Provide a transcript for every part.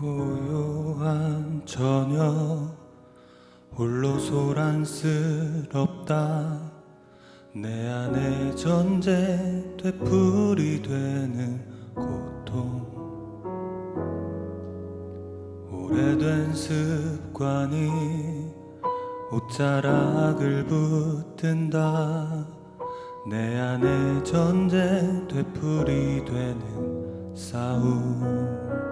고요한 저녁 홀로 소란스럽다. 내 안에 전제 되풀이 되는 고통. 오래된 습관이 옷자락을 붙든다. 내 안에 전제 되풀이 되는 싸움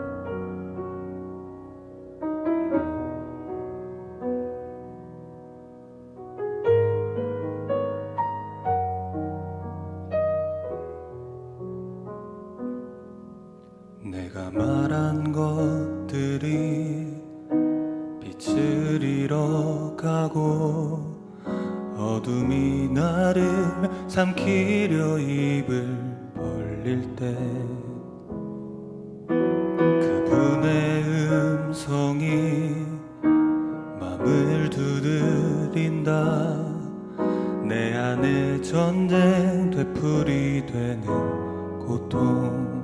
내가 말한 것들이 빛을 잃어가고 어둠이 나를 삼키려 입을 벌릴 때 그분의 음성이 맘을 두드린다. 내 안에 전쟁 되풀이 되는 고통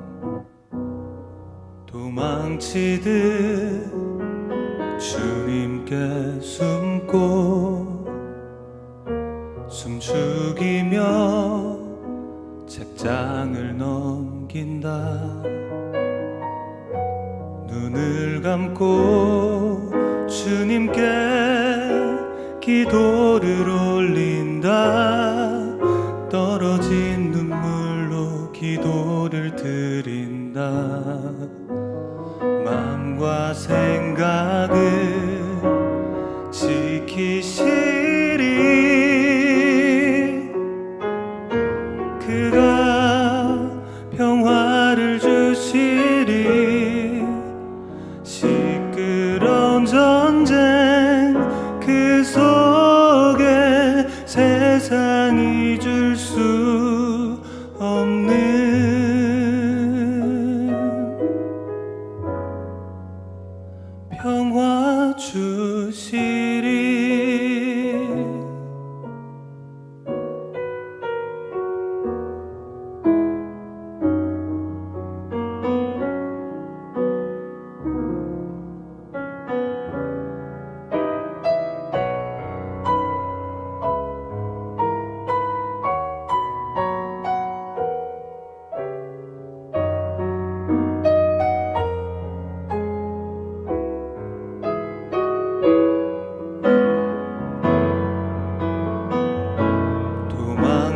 도망치듯 주님께 숨고 숨죽이며 책장을 넘긴다. 눈을 감고 주님께 기도를 올린다. 떨어진 눈물로 기도 마음과 생각을 지키시 주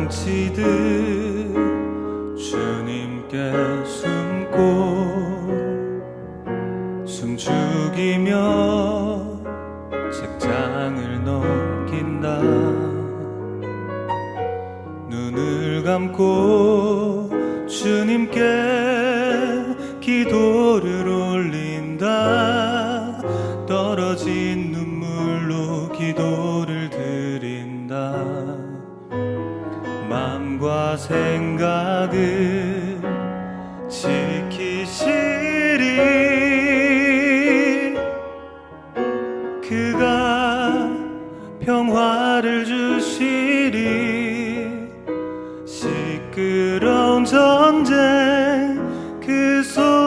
도망치듯 주님께 숨고 숨죽이며 책장을 넘긴다. 눈을 감고 주님께 기도를 올린다. 떨어진 눈물로 기도 생각을 지키시리. 그가 평화를 주시리. 시끄러운 전쟁 그속